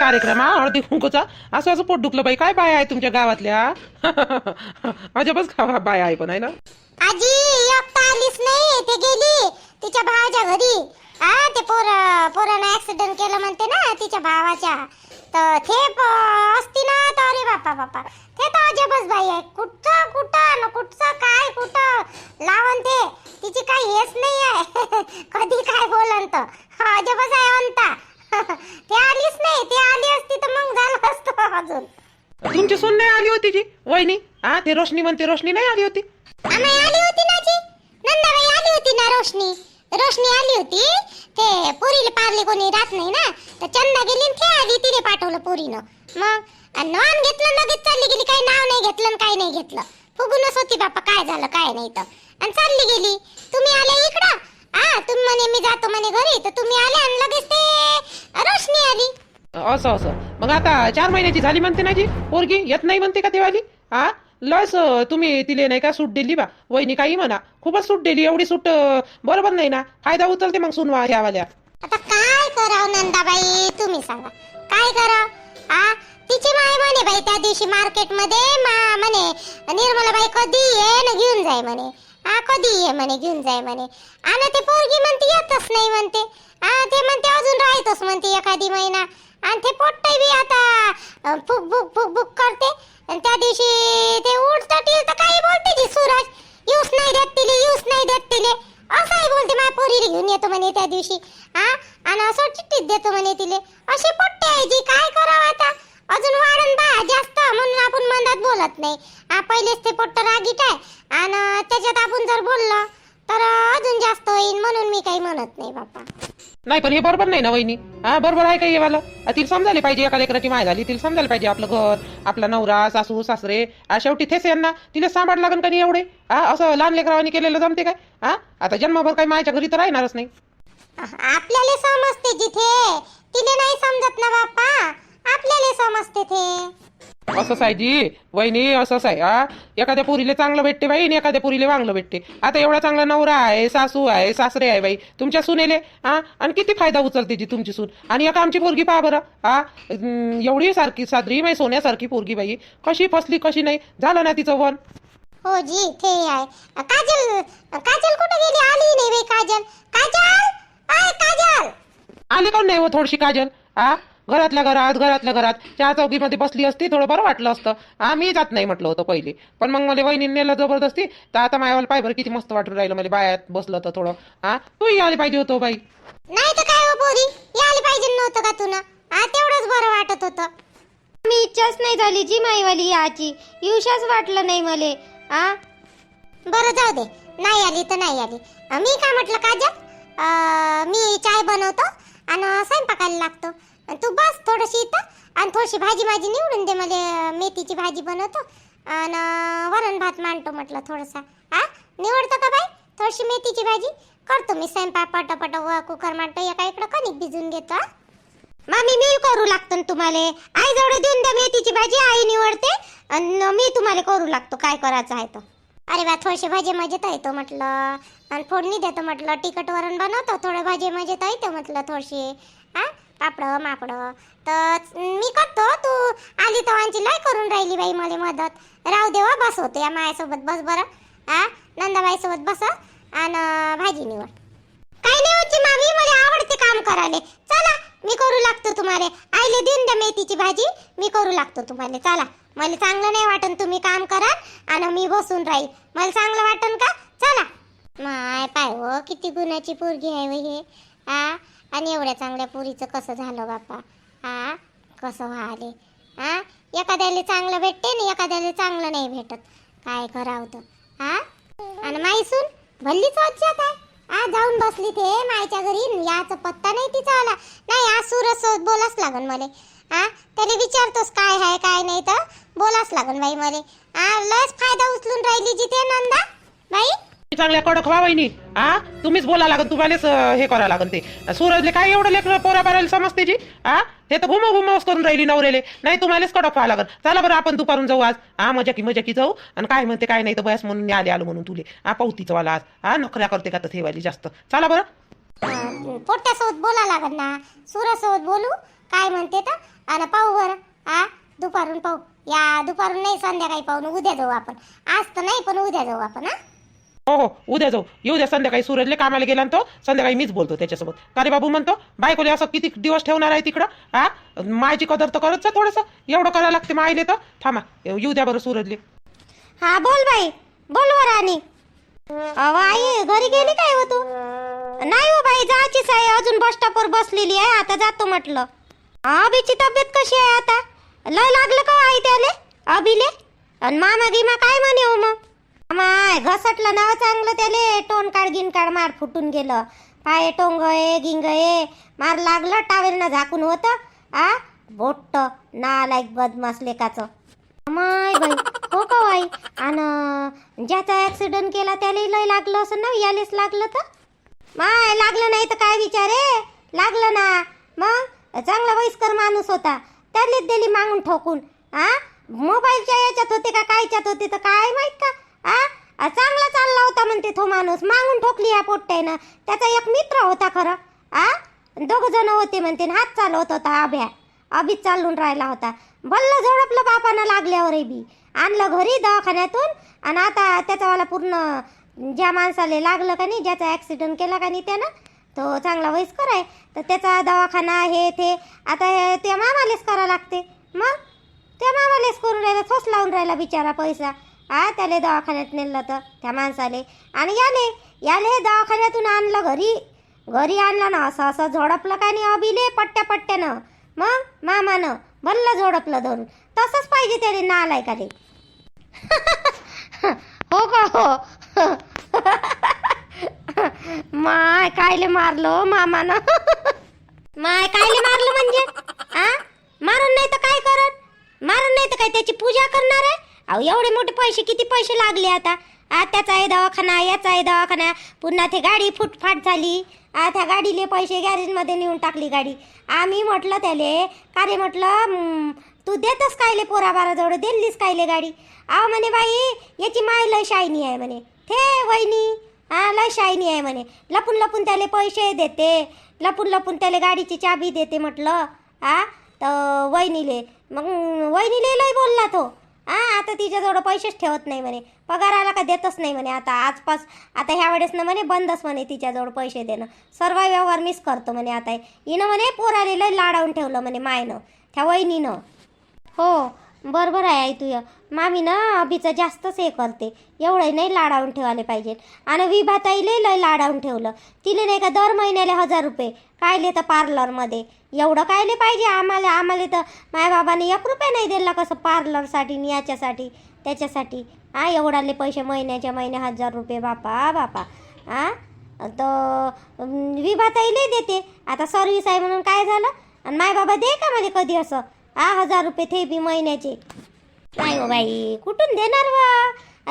कार्यक्रम हा हळदी कुंकूचा असं असं पोट दुखलं बाई. काय बाय आहे तुमच्या गावातल्या? अजबच बाय आहे पण आहे ना? आजी एकटा आलीच नाही. ते गेली तिच्या भावाच्या घरी. आ ते पोर पोरानं ऍक्सिडेंट केलं म्हणते ना तिच्या भावाच्या. तर ते असती ना तर अरे बापा बापा. ते तर अजबच बाई आहे. कुठं कुठं न कुठचं काय कुठं लावण ते? तिची काही हेच नाही आहे. कधी काय बोलन तर. अजबच आहे म्हणता. ते आलीच नाही ते आली असती तर मग झालं असतं अजून. तुमची सून नाही आली होती जी वहिनी? हा ते रोशनी म्हणते रोशनी नाही आली होती? आम्ही आली होती ना जी. नंदाबाई आली होती ना रोशनी? रोशनी आली होती. ते पुरीला पारले कोणी राहत नाही ना? तर चंदा गेली आणि ती आली तिने पाठवलं पुरीनं. मग नॉन घेतलं लगेच चालली गेली. काही नाव नाही घेतलं आणि काही नाही घेतलं. फुगूनच होती बापा काय झालं काय नाही तर. आणि चालली गेली. तुम्ही आल्या इकडं? हा तुम्ही म्हणे मी जातो म्हणे घरी तर तुम्ही आले आणि लगेच ते रोशनी आली. असं असं. मग आता चार महिन्याची झाली म्हणते ना जी पोरगी? येत नाही म्हणते का तेवाली हा? लस तुम्ही तिले नाही का सूट दिली बा? वहिनी काही म्हणा खूपच सूट दिली एवढी सूट बरोबर नाही ना? फायदा उचलते मग सुनवा ह्यावाल्या. आता काय करावं नंदाबाई तुम्ही सांगा. काय करावं? आ तिची माय म्हणे बाई त्या दिवशी मार्केटमध्ये मा म्हणे निर्मलाबाई कधी ये न घेऊन जाय म्हणे. हा कधी ये म्हणे घेऊन जाय म्हणे. आणि ते पोरगी म्हणते येतच नाही म्हणते. हा ते म्हणते अजून राहतच म्हणते एखादी महिना. आणि ते पोट्ट बी आता फुक फुक फुक फुक करते. आणि त्या दिवशी ते उठत तर काही बोलते जी सूरज. यूज नाही देत तिले यूज नाही देत तिले. असंही बोलते माझ्या पोरीला घेऊन येतो म्हणे त्या दिवशी. हा आणि असं चिठ्ठीत देतो म्हणे तिले. असे पोट्टे आहे जी काय करावं आता? अजून वाढन बा जास्त. म्हणून आपण मनात बोलत नाही. हा पहिलेच ते पोट्ट रागीट आहे. आणि त्याच्यात आपण जर बोललो तर अजून जास्त होईल म्हणून मी काही म्हणत नाही बापा. नाही पण हे बरोबर नाही ना वहिनी. हा बरोबर आहे का हे वाला? आ, तिला समजायला पाहिजे एका लेकराची माय झाली तिला समजायला पाहिजे आपलं घर आपला नवरा सासू सासरे. आ, शेवटी थेस यांना. तिला सांभाळ लागन का नाही एवढे? हा असं लहान लेकरावानी केलेलं जमते काय? हा आता जन्मभर काही मायच्या घरी तर राहणारच नाही. आपल्याला समजते जिथे. तिले नाही समजत ना बापा. आपल्याला समजते ते. असंच आहे जी. वहिनी असंच आहे हा? एखाद्या पुरीले चांगलं भेटते बाई आणि एखाद्या पुरीले वांगलं भेटते. आता एवढा चांगला नवरा आहे सासू आहे सासरे आहे बाई. तुमच्या सुनेले हा? आणि किती फायदा उचलते जी तुमची सून? आणि एका आमची पोरगी पहा बरं हा? एवढी सारखी सादरी माई सोन्यासारखी पोरगी बाई. कशी फसली कशी नाही? झालं ना तिचं वन हो जी ते आहे. काजल काजल कुठे गेली? आली नाही बाई काजल. काजल आय काजल. आले काऊन नाही हो थोडीशी काजल हा? घरातल्या घरात घरातल्या घरात. चहा चौकीमध्ये बसली असती थोडं बरं वाटलं असतं. हा मी जात नाही म्हटलं होतं पहिले. पण मग मला वहिनी नेलं जबरदस्ती. तर आता मायावाला पाय बरं किती मस्त वाटून राहिलं मला बायात बसलं तर थोडं. हा तूही आली पाहिजे होतो बाई. नाही तर काय हो पोरी? यायला पाहिजे नव्हतं का तुला हा तेवढंच बरं वाटत होतं. मी इच्छाच नाही झाली जी माईवाली याची. येऊशाच वाटलं नाही मले. आ? बरं जाऊ दे. नाही आली तर नाही आली. अं, मी काय म्हटलं काजल? अं, मी चाय बनवतो आणि स्वयंपाकाला लागतो. तू बस थोडीशी इथं आणि थोडीशी भाजी भाजी निवडून दे मला. मेथीची भाजी बनवतो आणि वरण भात मांडतो म्हटलं थोडंसा. हा निवडतो का बाई? थोडीशी मेथीची भाजी. करतो मी स्वयंपाक पटापट व कुकर मांडतो. एका इकडं कणिक भिजून घेतो हा? मामी मी करू लागतो ना तुम्हाला. आई जवळ देऊन द्या मेथीची भाजी आई निवडते. आणि मी तुम्हाला करू लागतो काय करायचं आहे तो. अरे बा थोडीशी भाजी मजेत येतो म्हटलं. आणि फोडणी देतो म्हटलं. तिखट वरण बनवतो थोडे भाजी मजेत येतो म्हटलं थोडीशी. हा पापडं मापड. तर मी करतो तू. आली तवांची लय करून राहिली बाई मला मदत. राहू देवा हो, बस होते या मायासोबत. बस बरं. हा नंदाबाईसोबत बस आणि भाजी निवड. काही नाही होती मामी मला आवडते काम करायला. चला मी करू लागतो तुम्हाला. आईले देऊन द्या मेथीची भाजी. मी करू लागतो तुम्हाला. चला. मला चांगलं नाही वाटन तुम्ही काम करा आणि मी बसून राहील. मला चांगलं वाटन का? चला. माय पाय हो किती गुणाची पोरगी आहे हे. आ? आणि एवढ्या चांगल्या पुरीचं कसं झालं बापा हा कसं व्हाले? हा एखाद्याला चांगलं भेटते आणि एखाद्याला चांगलं नाही भेटत. काय करावं तर? हा आणि माईसून? भल्लीच वज्जात आहे आ जाऊन बसली ते मायच्या घरी याचा पत्ता नाही तिचा आला. नाही आज सुरस सोबत बोलाच लागन मले. हा त्याला विचारतोस काय आहे काय नाही तर? बोलाच लागन बाई मले. आ लस फायदा उचलून राहिली जिथे नंदा? बाई? चांगल्या कडक व्हा वहिनी. हा तुम्हीच बोला लागन तुम्हालाच हे करा लागन ते. सूरजले काय एवढं लेकर पोरा पारायला समजते जी? हा ते तर घुमो घुमोच करून राहिली नवरेले नाही तुम्हालाच कडक व्हावं लागन चला बरं आपण दुपारून जाऊ आज. हा मजा की मजा की जाऊ. आणि काय म्हणते काय नाही तर बस म्हणून आले आलो म्हणून तुले. हा पावतीचं वाला आज. हा नोकऱ्या करते का तर ठेवाली जास्त. चला बरं. अं, पोट्ट्यासोबत बोला लागत ना. सूरज सोबत बोलू. काय म्हणते तर? आणि पाहू बरं. हा दुपारून पाहू. या दुपारून नाही संध्याकाळी पाहू. उद्या जाऊ आपण. आज तर नाही पण उद्या जाऊ आपण हा? हो हो उद्या जाऊ. येऊ द्या संध्याकाळी सूरजले कामाला गेला तो संध्याकाळी मीच बोलतो त्याच्यासोबत. का रे बाबू म्हणतो बायकोले असं किती दिवस ठेवणार आहे तिकडं? हा मायची कदर तर करत जा थोडंसं. एवढं करायला लागते मायले तर. थांबा येऊ द्या बरं सूरजले. हा बोल बाई. बोल व राणी. आई घरी गेली काय हो तू? नाही हो बाई जायचीच आहे. अजून बस स्टॉपवर बसलेली आहे. आता जातो म्हटलं. अभिची तब्येत कशी आहे आता? लय लागलं का हो आई त्याले? अभिले? आणि मामा गिमा काय म्हणे हो मग? माय घसटलं नाव चांगलं त्याले. टोन काढ गिन काढ मार फुटून गेलं. पाय टोंग ये गिंग ये मार लागलं टावेलनं झाकून होतं. आ? बोट्ट नालायक बदमास लेकाचं. माय बाई हो का बाई आणि ज्याचा ऍक्सिडेंट केला त्याला लय लागलं असं ना यालेच लागलं तर? माय लागलं नाही तर काय विचारे लागलं ना. मग? चांगला वयस्कर माणूस होता. त्यानेच दिली मागून ठोकून. आ? मोबाईलच्या याच्यात होते का कायच्यात होते तर काय माहीत का? आ? चांगला चालला होता म्हणते तो माणूस. मागून ठोकली या पोट्ट्यानं. त्याचा एक मित्र होता खरं. आ? दोघ जण होते म्हणते हात चालवत होता अभ्या अभिच चालून राहिला होता. भल्लं झोडपलं बापानं लागल्यावर बी. आणलं घरी दवाखान्यातून आणि आता त्याचावाला पूर्ण ज्या माणसाला लागलं का नाही ज्याचा ॲक्सिडेंट केला का नाही त्यानं तो चांगला वयस्कर आहे. तर त्याचा दवाखाना हे ते. आता हे त्या मामालेच करावं लागते. मग? त्या मामालेच करून राहिला थोस लावून राहिला बिचारा पैसा. आ त्याले दवाखान्यात नेलं तर त्या माणसाले. आणि याले याले दवाखान्यातून आणलं घरी. घरी आणलं ना असं असं झोडपलं काय नाही अभिले पट्ट्या पट्ट्यानं. मग मामानं भल्लं झोडपलं धरून. तसंच पाहिजे त्याने नालाय का रे हो का हो? माय कायले मारलो हो मामानं? माय कायले मारलं म्हणजे? आ? मारून नाही तर काय करत मारून नाही तर काय त्याची पूजा करणार आहे? अहो एवढे मोठे पैसे किती पैसे लागले आता? आत्याचा आहे दवाखाना याचा आहे दवाखाना. पुन्हा ते गाडी फुटफाट झाली. आ त्या गाडीले पैसे गॅरेजमध्ये नेऊन टाकली गाडी. आम्ही म्हटलं त्याले का रे म्हटलं तू देतस कायले पोरा बाराजवळ दिलीस कायले गाडी? अहो म्हणे बाई याची माय लय शायनी आहे म्हणे. थे वहिनी हा लय शायनी आहे म्हणे. लपून लपून त्याले पैसे देते. लपून लपून त्याला गाडीची चाबी देते म्हटलं. हा तर वहिनीले मग वहिनीले लय बोलला तो. हा आता तिच्याजवळ पैसेच ठेवत नाही म्हणे. पगार आला का देतच नाही म्हणे. आता आजपास आता ह्या वेळेस ना म्हणे बंदच म्हणे तिच्याजवळ पैसे देणं. सर्व व्यवहार मिस करतो म्हणे आता. हिनं म्हणे पोरालेलं लाडावून ठेवलं म्हणे मायनं त्या वहिनीनं. हो बरोबर आहे आई तुय मामी ना अभिचं जास्तच हे करते. एवढं नाही लाडावून ठेवायला पाहिजे. आणि विभाताईले लय लाडावून ठेवलं. तिले नाही का दर महिन्याला हजार रुपये. कायले तर पार्लरमध्ये एवढं कायले पाहिजे आम्हाला? आम्हाला तर मायबाबाने एक रुपया नाही दिला कसं पार्लरसाठी आणि याच्यासाठी त्याच्यासाठी? हा एवढाले पैसे महिन्याच्या महिने हजार रुपये बापा बापा. हा तर विभाताईले देते. आता सर्व्हिस आहे म्हणून काय झालं? आणि मायबाबा दे का मला कधी असं? हा हजार रुपये थे बी महिन्याचे. नाही बाई कुठून देणार व?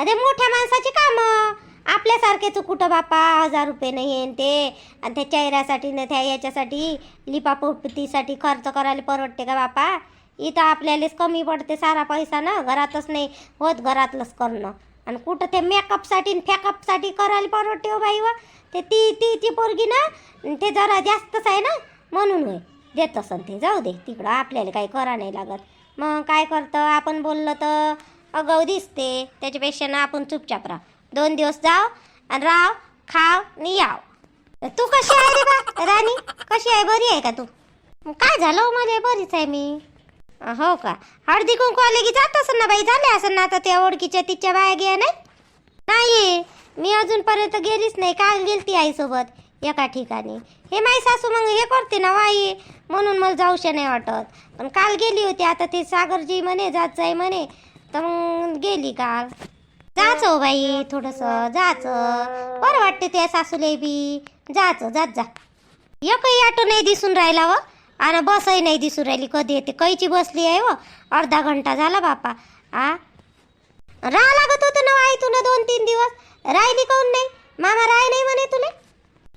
अरे मोठ्या माणसाचे कामं. आपल्यासारखेच कुठं बापा? हजार रुपये नाही येईन ते. आणि त्या चेहऱ्यासाठी न त्या याच्यासाठी लिपापोपतीसाठी खर्च करायला परवडते का बापा? इथं आपल्यालाच कमी पडते सारा पैसा ना घरातच नाही होत घरातलंच करणं. आणि कुठं ते मेकअपसाठी न फॅकअपसाठी करायला परवडते हो बाई व. ते ती ती ती पोरगी ना ते जरा जास्तच आहे ना म्हणून होय. देत असन ते जाऊ दे. तिकडं आपल्याला काही करा नाही लागत. मग काय करतं? आपण बोललं तर अगाऊ दिसते. त्याच्यापेक्षा ना आपण चुपचाप राह. दोन दिवस जाव आणि राव खाव आणि याव. तू कशी आहे रे बा राणी? कशी आहे? बरी आहे का तू? काय झालं हो बरीच आहे मी. हो का? हळदी कुंकू आले की जात असं ना बाई? झाले असं ना आता त्या ओळखीच्या तिच्या बाया गेल्या नाही? नाही मी अजूनपर्यंत गेलीच नाही. काल गेलती आईसोबत एका ठिकाणी. हे माई सासू मग हे करते ना वाई. म्हणून मला जाऊशे नाही वाटत. पण काल गेली होती. आता ते सागरजी म्हणे जात आहे म्हणे. तर मग गेली काल. जाच हो बाई थोडस जाच. बरं वाटते त्या सासूले बी. जाच जात जा. एकही ऑटो नाही दिसून राहिला व आणि बसही नाही दिसून राहिली कधी येते. कैची बसली आहे व अर्धा घंटा झाला बापा. आ? राहा लागत होतं ना आई तुला दोन तीन दिवस. राहिली काऊन नाही? मामा राय नाही म्हणे तुले?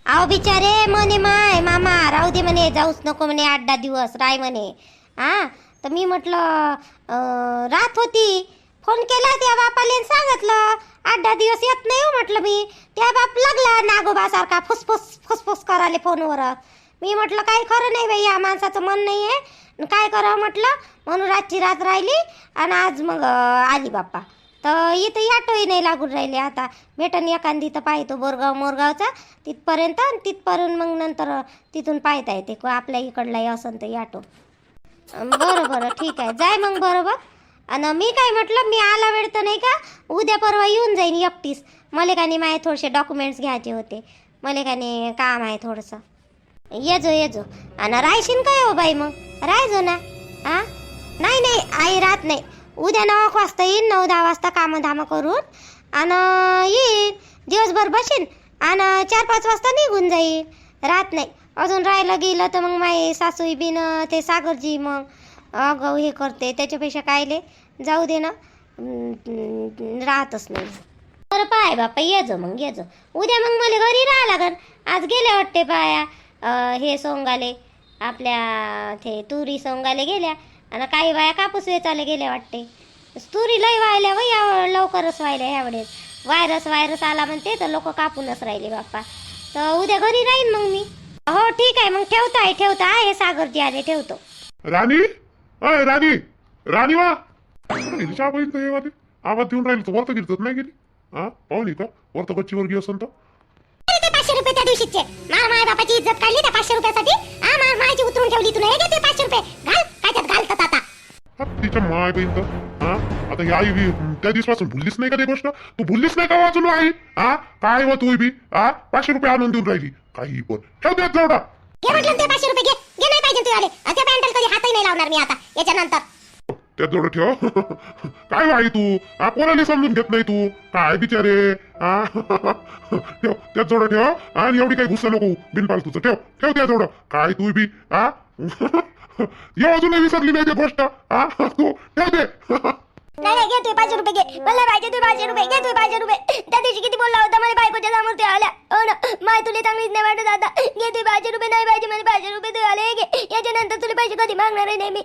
आहो बिचारे म्हणे माय मामा राहू दे म्हणे. जाऊच नको म्हणे आठ दहा दिवस राय म्हणे. आ? तर मी म्हटलं राहत होती. फोन केला त्या बापाले आणि सांगितलं आठ दहा दिवस येत नाही हो म्हटलं मी. त्या बाप लागला नागोबासारखा फुसफुस फुसफुस कराले फोनवर. मी म्हटलं काही खरं नाही बाई या माणसाचं मन नाही आहे. काय करावं म्हटलं? म्हणून रातची रात राहिली आणि आज मग आली बाप्पा. तर इथं ऑटोही नाही लागून राहिले आता. भेटन एखादी तर पाहतो बोरगाव मोरगावचा. तिथपर्यंत आणि तिथपर्यंत मग नंतर तिथून पाहता येते. आपल्या इकडलाही असन तर ऑटो बरं बरं ठीक आहे. जाय मग बरोबर. आणि मी काय म्हटलं मी आला वेळ तर नाही का? उद्या परवा येऊन जाईन एकटीस मला का नाही माझे थोडेसे डॉक्युमेंट्स घ्यायचे होते. मला का नाही काम आहे थोडंसं. येजो येजो आणि राहशील काय हो बाई मग? राहायचो ना. हा नाही नाही आई राहत नाही. उद्या नऊ एक वाजता येईन नऊ दहा वाजता कामं धामं करून. आणि येईन. दिवसभर बसेन आणि चार पाच वाजता निघून जाईन. राहत नाही. अजून राहायला गेलं तर मग माई सासूई बिन ते सागरजी मग अगं हे करते. त्याच्यापेक्षा कायले जाऊ दे ना. राहतच नाही. बरं पाय बापा ये जो मग ये जो. उद्या मग मला घरी राहा लागन. आज गेले वाटते पाया. हे सोंगाले आपल्या ते तुरी सोंगाले गेल्या. आणि काही बाया कापूस वेचायला गेल्या वाटते. तुरी लय व्हायल्या व या लवकरच व्हायल्या ह्यावेळेस. व्हायरस व्हायरस आला म्हणते तर लोक कापूनच राहिले बाप्पा. तर उद्या घरी राहीन मग मी. हो ठीक आहे मग ठेवता आहे ठेवता. आहे सागरजी आले ठेवतो. राणी? अय राणी. राणी वा. चहा बहीण तर हे वाटे. आवाज देऊन राहिली तर वरत गिरत नाही गेली. हा? पाहुणी का वरत गच्चीवर गी असन तर. ते पाचशे रुपये त्या दिवशीचे. मार माय बापाची इज्जत काढली त्या पाचशे रुपयासाठी. हा मार मायची उतरून ठेवली तुला. हे घे ते पाचशे रुपये. घाल. काय त्यात घालतात आता. हा, तिच्या माय बहीण तर. हा? आता ही आई बी त्या दिवसापासून भुललीच नाही का ती गोष्ट? तू भुललीच नाही का वाचून आई? हा? काय व तू बी? हा? पाचशे रुपये आणून देऊन राहिली. काही पण. ठेव देत जेवढा घे म्हटलं ते पाचशे रुपये घे. घे नाही पाहिजे तू आले आणि त्या पॅन्टल कधी हातही नाही लावणार मी आता. याच्यानंतर. त्यात जोड ठेव. काय बाई तू? हा कोणाला समजून घेत नाही तू? काय बिचारे? हा ठेव त्यात जोड ठेव. आणि एवढी काही गुस्सा नको. बिनपालतूचं ठेव ठेव त्या जोड. काय तू बी? हा ये अजूनही विसरली नाही ते गोष्ट. हा तू ठेव दे नाही नाही पाचशे रुपये घे. मला पाहिजे तू पाचशे रुपये. घे पाचशे रुपये. त्या दिवशी किती बोलला होता मला बायकोच्या समोर ते आल्या. हो ना माय तुला चांगलीच नाही वाटत आता. घे पाचशे रुपये नाही पाहिजे मला पाचशे रुपये तू आले घे. याच्यानंतर तुला पैसे कधी मागणार आहे नाही मी.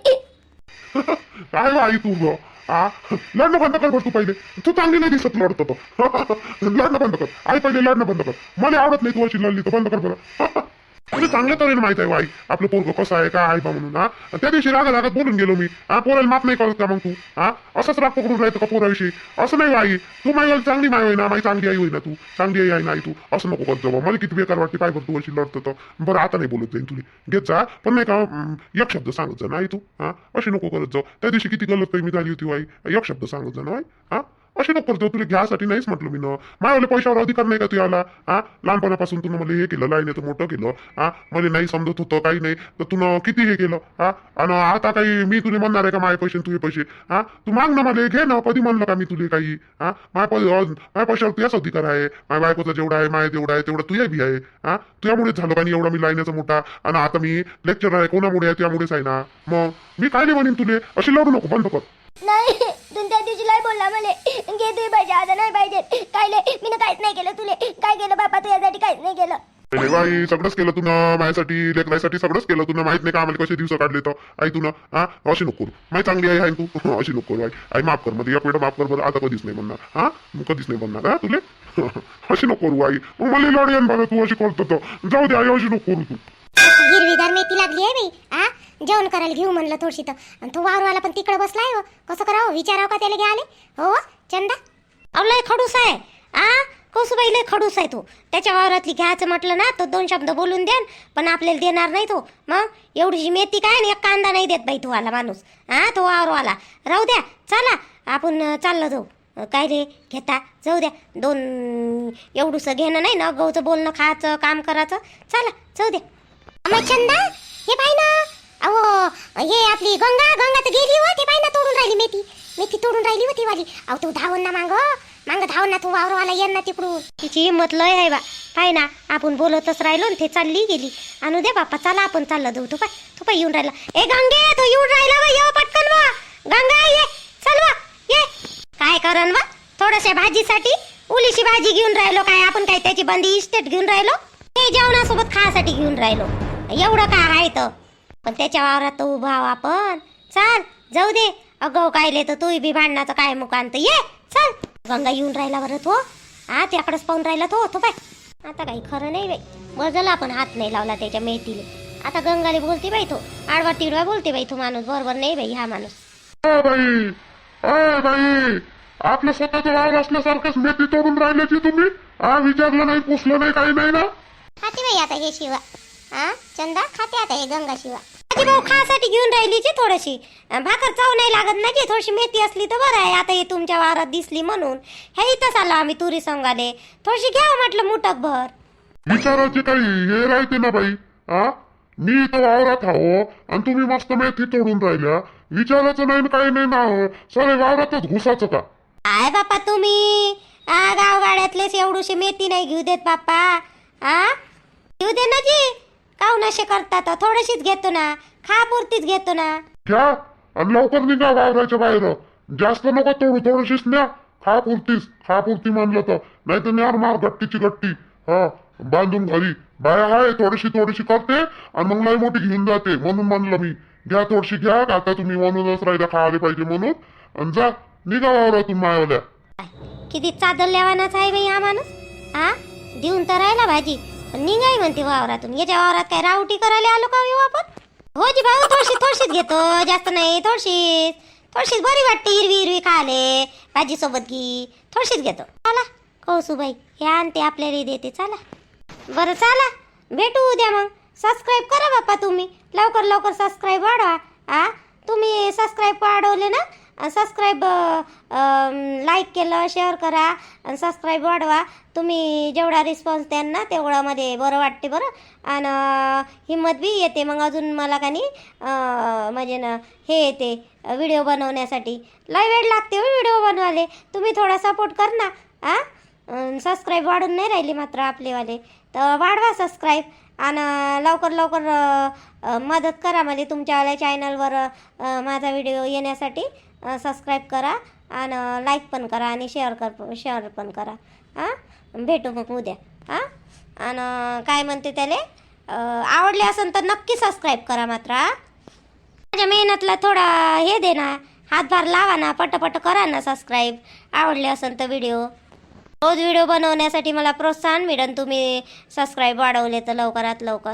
काय हो आई तू ग? आ? लढणं बंद कर तू पहिले. तू चांगली नाही दिसत लढतो तो लढणं बंद कर. आई पहिले लढणं बंद कर. मला आवडत नाही तू अशी लढली तर बंद कर बरं. म्हणजे चांगल्या तऱ्हेने माहीत आहे बाई आपलं पोरग कसं आहे काय आहे बा म्हणून हा? त्या दिवशी रागा रागात बोलून गेलो मी. हा पोराला माफ नाही करत का मग तू? हा? असंच राग पकडून राहतो का पोराविषयी? असं नाही बाई तू माझ्या चांगली माय होईना माझी चांगली आई होईना तू. चांगली आई आहे नाही तू. असं नको करतो जाऊ मला किती बेकार वाटते पाय बरं वर्षी लढतं तर. बरं आता नाही बोलत जाईन तुला. घेत जा. पण नाही का एक शब्द सांगत जा नाही तू. हा? अशी नको करत जाऊ. त्या दिवशी किती गलत मी झाली होती बाई एक शब्द सांगत जा ना बाई हा? अशी नको करतो तुला घ्यासाठी नाहीच म्हटलं मी न. माझ्यावाले पैशावर अधिकार नाही का तू याला हा लहानपणापासून तुला मला हे केलं लाईन तर मोठं केलं. हा मला नाही समजत होतं काही नाही. तर तुला किती हे केलं? हा आणि आता काही मी तुला म्हणणार आहे का माझे पैसे तुझे पैसे? हा तू माग ना मला घे ना. कधी म्हणलं का मी तुला काही? हा माझ्या पै- माझ्या पैशावर तुझ्याच अधिकार आहे. माझ्या बायकोचा जेवढा आहे माझ्या जेवढा आहे तेवढा तुझ्या बी आहे. हा तुझ्यामुळेच झालं का नाही एवढा मी लाईनाचा मोठा? आणि आता मी लेक्चर आहे कोणामुळे आहे त्यामुळेच आहे ना. मग? मी काय नाही म्हणेन तुले? अशी लढू नको बंद कर. नाही तुम्ही त्या दिवशी लय बोलला मला घे तुम्ही पाहिजे आता नाही पाहिजे. काय ले मी काहीच नाही केलं तुले. काय केलं बापा तू यासाठी काहीच नाही केलं. अरे बाई सगळंच केलं तू माझ्यासाठी लेकरासाठी सगळंच केलं तुला माहीत नाही का आम्हाला कसे दिवस काढले तर. आई तू हा? अशी नको करू. माहिती चांगली आहे तू? अशी नको करू आई. आई माफ कर मध्ये एक वेळा माफ कर बरं. आता कधीच नाही म्हणणार. हा? मग कधीच नाही म्हणणार हा तुले? अशी नको करू आई. मग मला लढ येईन बघा तू अशी करतो तर. जाऊ दे आई अशी नको करू तू. हिरवीगार मेथी लागली आहे बाई. आ? जेवण करायला घेऊ म्हणलं थोडीशी तर. आणि तो वावरवाला पण तिकडे बसलाय हो. कसं करावं? विचारावं का त्याला घ्या हो, हो चंदा? अहो लय खडूस आहे. आ? कौसुबाई लय खडूस आहे तो. त्याच्या वावरातली घ्यायचं म्हटलं ना तो दोन शब्द बोलून द्यान पण आपल्याला देणार नाही तो. मग? एवढीशी मेथी काय आणि एक कांदा नाही देत बाई वाला माणूस. हा तो वावरवाला राहू द्या चला. आपण अं, चाललं जाऊ. अं, काय रे? घेता? जाऊ द्या. दोन एवढूसं घेणं नाही ना गहूचं बोलणं खायचं काम करायचं. चला जाऊ द्या. अमय चंदा हे पाय ना. अहो हे आपली गंगा गंगा तर गेली हो ते पाय ना तोडून राहिली मेथी. मेथी तोडून राहिली होती वाली. अहो तू धावून ना मांग. मांग धावून ना तू वावरवाला ये ना तिकडून. तिची हिंमत लय आहे बा. पाय ना आपण बोलतच राहिलो ते चालली गेली. आणू दे बाप्पा चला आपण चाललं जाऊ. तू पाय तू पाय येऊन राहिला. ए गंगे तो येऊन राहिला वा ये पटकन वा गंगा ये. चल वा ये. काय करण वा थोडसे भाजीसाठी. उलीशी भाजी घेऊन राहिलो काय? आपण काय त्याची बंदी इस्टेट घेऊन राहिलो? ते जेवणासोबत खाण्यासाठी घेऊन राहिलो. एवढं काय आहे तर पण त्याच्या वावरात तर उभा आहो आपण. चाल जाऊ दे. अगं कायले तर तू? बी भांडणाचं काय मुकांत? ये चल. गंगा येऊन राहिला बरं तो. हा त्याकडेच पाहून राहिला तो. तो पाय. आता काही खरं नाही बाई. बरं झालं आपण हात नाही लावला त्याच्या मेथीले आता गंगाले बोलते बाई तो. आडवा तिडवा बोलते बाई तो माणूस. बरोबर नाही बाई हा माणूस. अ बाई. अ बाई. आपल्या स्वतःच्या वावर असल्यासारखंच मेथी तोडून राहिल्याची तुम्ही. हा विचारलं नाही पुसलं नाही काही नाही ना. खाते बाई आता हे शिवा. हा? चंदा खाते आता हे गंगा शिवा माझी भाऊ खासाठी घेऊन राहिली जी थोडीशी. भाकर चाव नाही लागत ना जी थोडीशी मेथी असली तर बरं आहे. आता हे तुमच्या वावरात दिसली म्हणून. हे इथंच आलो आम्ही तुरी संघाले. थोडीशी घ्या म्हटलं मुठक भर. विचारायचे काही हे राहते ना बाई. हा मी इथं वावरात आहो आणि तुम्ही मस्त मेथी तोडून राहिल्या. विचारायचं नाही न काही नाही ना हो. सगळे वावरातच घुसाचं का? काय बापा तुम्ही. आ गावगाड्यातलेच एवढूशी मेथी नाही घेऊ देत बापा आ? घेऊ दे ना जी. काहून असे करतात थोडीशीच घेतो ना. खा पुरतीच घेतो ना. घ्या आणि लवकर निघा वावराच्या बाहेर. जास्त नको तोडू थोडीशीच न्या. खा पुरती म्हणलं तर. नाही तर न्या मार गट्टीची गट्टी. हा बांधून घरी. बाया आहे थोडीशी थोडीशी करते आणि मग लई मोठी घेऊन जाते म्हणून म्हणलं मी. घ्या थोडीशी घ्या. आता तुम्ही म्हणूनच राहिला खायला पाहिजे म्हणून. आणि जा निघा वावरातून मायावल्या. किती चादर लेवानाच आहे बाई हा माणूस. हा देऊन तर राहिला भाजी. निघाय म्हणते वावरातून. याच्या वावरात काय रावटी करायला आलो का येऊ आपण? हो जी भाऊ थोडीशी थोडीशीच घेतो. जास्त नाही थोडीशीच. थोडीशीच बरी वाटते हिरवी हिरवी खाले. भाजी सोबत घी. थोडीशीच घेतो. चला कौसुबाई हे आणते आपल्याला देते. चला. बरं चला. भेटू उद्या मग. सबस्क्राईब करा बाप्पा तुम्ही. लवकर लवकर सबस्क्राईब वाढवा. आ? तुम्ही सबस्क्राईब वाढवले ना सबस्क्राईब लाईक केलं शेअर करा आणि सबस्क्राईब वाढवा. तुम्ही जेवढा रिस्पॉन्स द्याल ना तेवढामध्ये बरं वाटते बरं. आणि हिंमत बी येते मग अजून मला का नाही म्हणजे ना हे येते व्हिडिओ बनवण्यासाठी. लय वेळ लागते हो व्हिडिओ बनवाले तुम्ही थोडा सपोर्ट कर ना आ सबस्क्राईब वाढून नाही राहिली मात्र आपलेवाले. तर वाढवा सबस्क्राईब आणि लवकर लवकर मदत करा म्हणजे तुमच्यावाल्या चॅनलवर माझा व्हिडिओ येण्यासाठी. सबस्क्राईब करा आणि लाईक पण करा आणि शेअर कर शेअर पण करा. हां भेटू मग उद्या. हां आणि काय म्हणते त्याले? आवडले असेल तर नक्की सबस्क्राईब करा मात्र माझ्या मेहनतला थोडा हे दे ना हातभार लावा ना पटपट करा ना सबस्क्राईब आवडले असेल तर व्हिडिओ रोज व्हिडिओ बनवण्यासाठी मला प्रोत्साहन मिळेल तुम्ही सबस्क्राईब वाढवले तर लवकरात लवकर.